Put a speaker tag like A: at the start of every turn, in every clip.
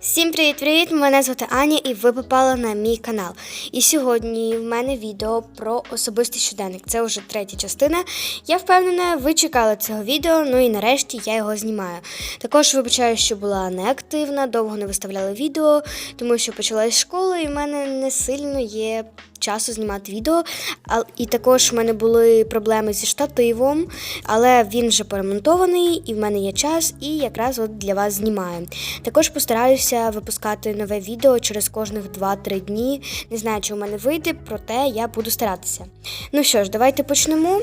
A: Всім привіт-привіт! Мене звати Аня і ви попали на мій канал. І сьогодні в мене відео про особистий щоденник. Це вже третя частина. Я впевнена, ви чекали цього відео, ну і нарешті я його знімаю. Також вибачаю, що була неактивна, довго не виставляла відео, тому що почалась школа, і в мене не сильно є часу знімати відео. І також в мене були проблеми зі штативом, але він вже поремонтований, і в мене є час, і якраз от для вас знімаю. Також постараюся випускати нове відео через кожних 2-3 дні. Не знаю, чи у мене вийде, проте я буду старатися. Ну що ж, давайте почнемо.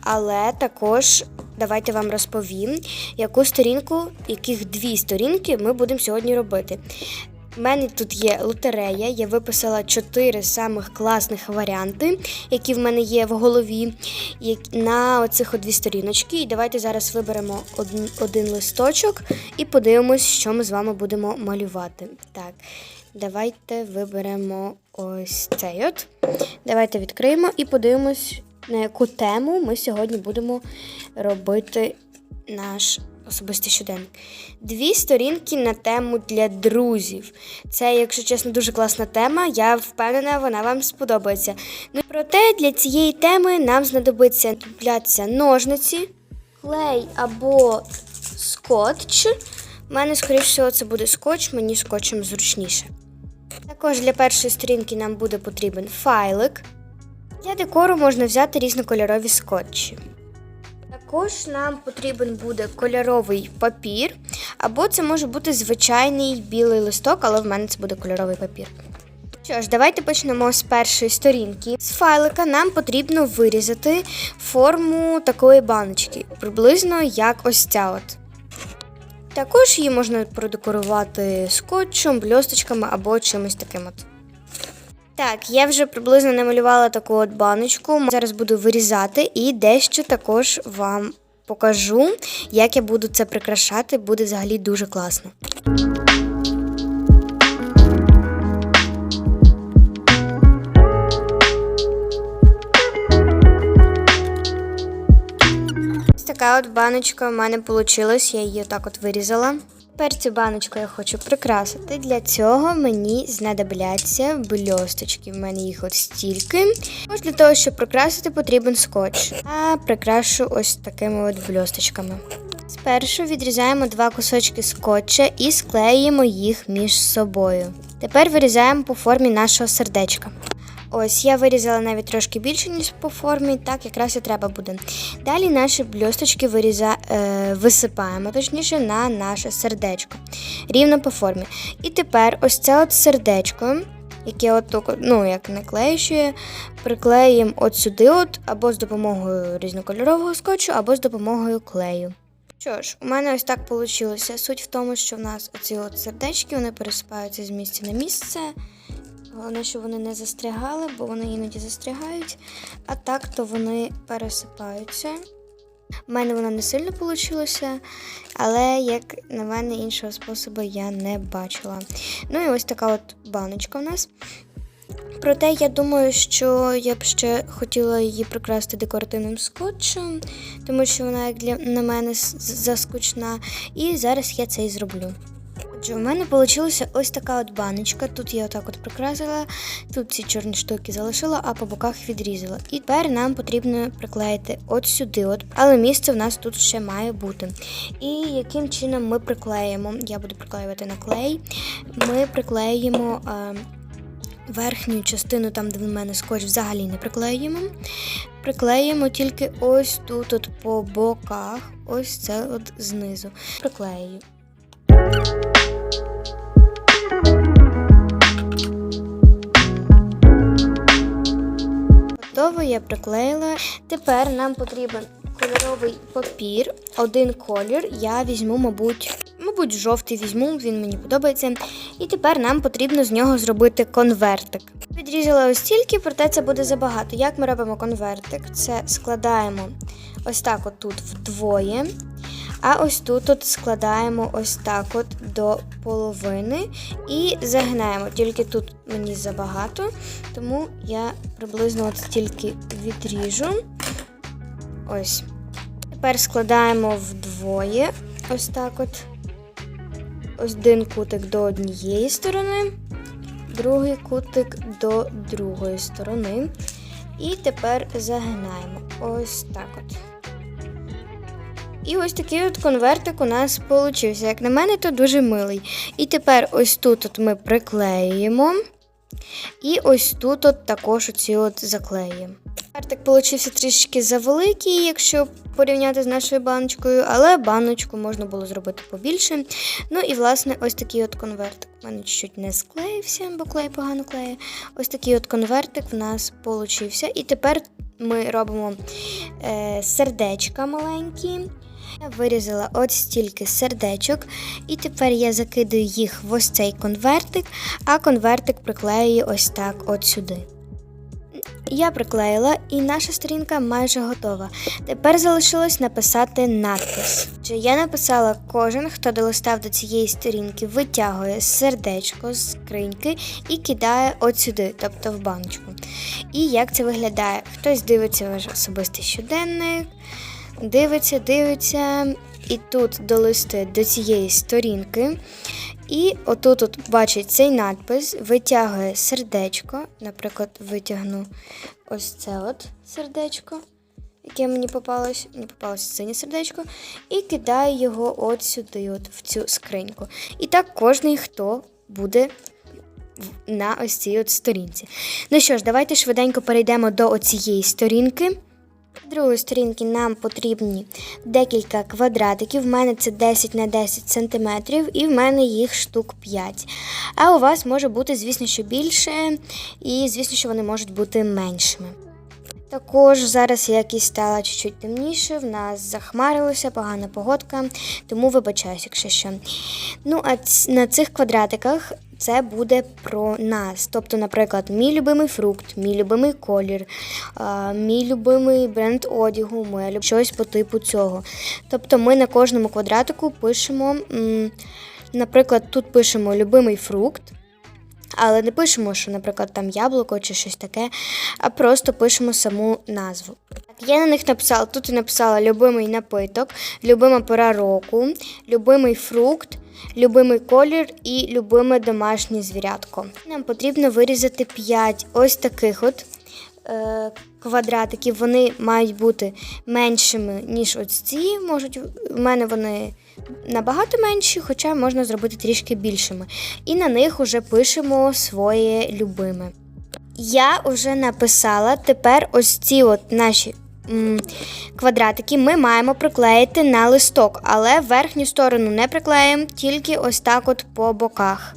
A: Але також давайте вам розповім, яку сторінку, яких дві сторінки ми будемо сьогодні робити. У мене тут є лотерея, я виписала чотири самих класних варіанти, які в мене є в голові, на оцих дві сторіночки. І давайте зараз виберемо один, листочок і подивимось, що ми з вами будемо малювати. Так, давайте виберемо ось цей от. Давайте відкриємо і подивимось, на яку тему ми сьогодні будемо робити наш особистий щоденник. Дві сторінки на тему для друзів. Це, якщо чесно, дуже класна тема. Я впевнена, вона вам сподобається. Ну проте для цієї теми нам знадобиться купляться ножниці, клей або скотч. У мене, скоріш всього, це буде скотч, мені скотчем зручніше. Також для першої сторінки нам буде потрібен файлик. Для декору можна взяти різнокольорові скотчі. Також нам потрібен буде кольоровий папір, або це може бути звичайний білий листок, але в мене це буде кольоровий папір. Що ж, давайте почнемо з першої сторінки. З файлика нам потрібно вирізати форму такої баночки, приблизно як ось ця от. Також її можна продекорувати скотчем, бльосточками або чимось таким от. Так, я вже приблизно намалювала таку от баночку. Зараз буду вирізати і дещо також вам покажу, як я буду це прикрашати. Буде взагалі дуже класно. Ось така от баночка в мене вийшла, я її так от вирізала. Тепер цю баночку я хочу прикрасити. Для цього мені знадобляться бльосточки. В мене їх от стільки. Ось для того, щоб прикрасити, потрібен скотч. А прикрашу ось такими от бльосточками. Спершу відрізаємо два кусочки скотча і склеїмо їх між собою. Тепер вирізаємо по формі нашого сердечка. Ось я вирізала навіть трошки більше, ніж по формі, так якраз і треба буде. Далі наші бльосточки виріза... е, висипаємо, точніше, на наше сердечко. Рівно по формі. І тепер ось це от сердечко, яке от, ну, як наклеює, приклеїмо от сюди, от, або з допомогою різнокольорового скотчу, або з допомогою клею. Що ж, у мене ось так вийшло. Суть в тому, що в нас оці от сердечки вони пересипаються з місця на місце. Головне, щоб вони не застрягали, бо вони іноді застрягають. А так, то вони пересипаються. У мене воно не сильно вийшло, але, як на мене, іншого способу я не бачила. Ну і ось така от баночка у нас. Проте я думаю, що я б ще хотіла її прикрасити декоративним скотчем, тому що вона, як для на мене, заскучна. І зараз я це і зроблю. Отже, у мене вийшла ось така от баночка. Тут я отак от прикрасила, тут ці чорні штуки залишила, а по боках відрізала. І тепер нам потрібно приклеїти от сюди, от, але місце в нас тут ще має бути. І яким чином ми приклеїмо? Я буду приклеювати на клей. Ми приклеїмо. Е, Верхню частину, там, де в мене скотч, взагалі не приклеїмо. Приклеїмо тільки ось тут, от по боках, ось це от знизу. Приклею. Готово, я приклеїла. Тепер нам потрібен кольоровий папір, один колір. Я візьму, мабуть, мабуть, жовтий візьму, він мені подобається. І тепер нам потрібно з нього зробити конвертик. Відрізала ось стільки, проте це буде забагато. Як ми робимо конвертик? Це складаємо ось так, отут тут вдвоє. А ось тут от складаємо ось так от до половини і загинаємо. Тільки тут мені забагато, тому я приблизно от стільки відріжу. Ось. Тепер складаємо вдвоє. Ось так от. один кутик до однієї сторони, другий кутик до другої сторони. І тепер загинаємо. Ось так от. І ось такий от конвертик у нас получився. Як на мене, то дуже милий. І тепер ось тут от ми приклеюємо. І ось тут от також оці от заклеїмо. Конвертик получився трішки завеликий, якщо порівняти з нашою баночкою, але баночку можна було зробити побільше. Ну і власне ось такий от конвертик. У мене чуть-чуть не склеївся, бо клей погано клеє. Ось такий от конвертик в нас получився. І тепер ми робимо е, сердечка маленькі. Я вирізала от стільки сердечок, і тепер я закидаю їх в ось цей конвертик, а конвертик приклеюю ось так от сюди. Я приклеїла, і наша сторінка майже готова. Тепер залишилось написати надпис. Я написала кожен, хто долистав до цієї сторінки, витягує сердечко з скриньки і кидає от сюди, тобто в баночку. І як це виглядає? Хтось дивиться ваш особистий щоденник, дивиться, дивиться, і тут долисти до цієї сторінки. І отут от бачить цей надпис, витягує сердечко. Наприклад, витягну ось це от сердечко, яке мені попалось, мені попалося синє сердечко, і кидає його от сюди, от в цю скриньку. І так кожний, хто буде на ось цій от сторінці. Ну що ж, давайте швиденько перейдемо до оцієї сторінки. Другої сторінки нам потрібні декілька квадратиків. В мене це 10 на 10 сантиметрів, і в мене їх штук 5. А у вас може бути, звісно, що більше, і звісно, що вони можуть бути меншими. Також зараз якість стала чуть-чуть темніше, в нас захмарилося, погана погодка, тому вибачаюсь, якщо що. Ну, а на цих квадратиках це буде про нас. Тобто, наприклад, мій любимий фрукт, мій любимий колір, мій любимий бренд одягу, моя щось по типу цього. Тобто ми на кожному квадратику пишемо, наприклад, тут пишемо любимий фрукт. Але не пишемо, що, наприклад, там яблуко чи щось таке, а просто пишемо саму назву. Я на них написала, тут я написала любимий напиток, любима пора року, любимий фрукт, любимий колір і любиме домашнє звірятко. Нам потрібно вирізати 5 ось таких от е, квадратиків. Вони мають бути меншими, ніж ось ці. Можуть, в мене вони набагато менші, хоча можна зробити трішки більшими. І на них вже пишемо своє любиме. Я вже написала тепер ось ці от наші квадратики ми маємо приклеїти на листок, але верхню сторону не приклеїмо, тільки ось так от по боках.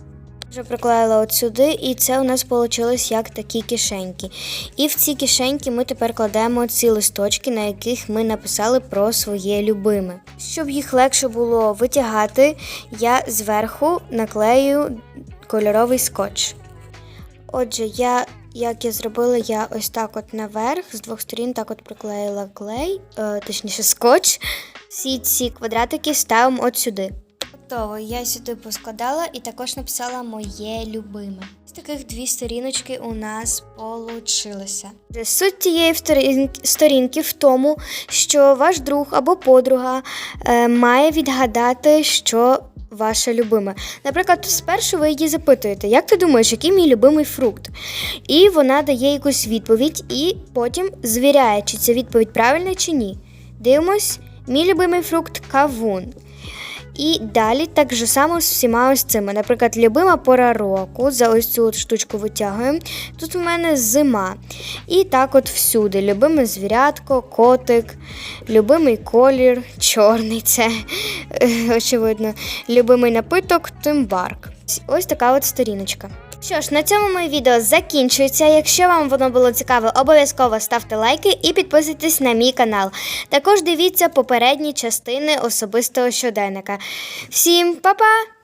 A: Вже приклеїла от сюди, і це у нас вийшло як такі кишеньки. І в ці кишеньки ми тепер кладемо ці листочки, на яких ми написали про своє любиме. Щоб їх легше було витягати, я зверху наклею кольоровий скотч. Отже, я, як я зробила, я ось так от наверх, з двох сторін так от приклеїла клей, е, точніше скотч. Всі ці квадратики ставимо от сюди. Готово, я сюди поскладала і також написала моє любиме. З таких дві сторіночки у нас получилося. Суть вторін- сторінки в тому, що ваш друг або подруга е, має відгадати, що ваше любиме. Наприклад, спершу ви її запитуєте, як ти думаєш, який мій любимий фрукт? І вона дає якусь відповідь, і потім звіряє, чи ця відповідь правильна чи ні. Дивимось, мій любимий фрукт кавун. І далі так же само з всіма ось цими. Наприклад, любима пора року, за ось цю от штучку витягуємо. Тут у мене зима. І так от всюди. Любиме звірятко, котик, любимий колір, чорний це е, очевидно. Любимий напиток тимбарк. Ось така от сторіночка. Що ж, на цьому моє відео закінчується. Якщо вам воно було цікаве, обов'язково ставте лайки і підписуйтесь на мій канал. Також дивіться попередні частини особистого щоденника. Всім па-па!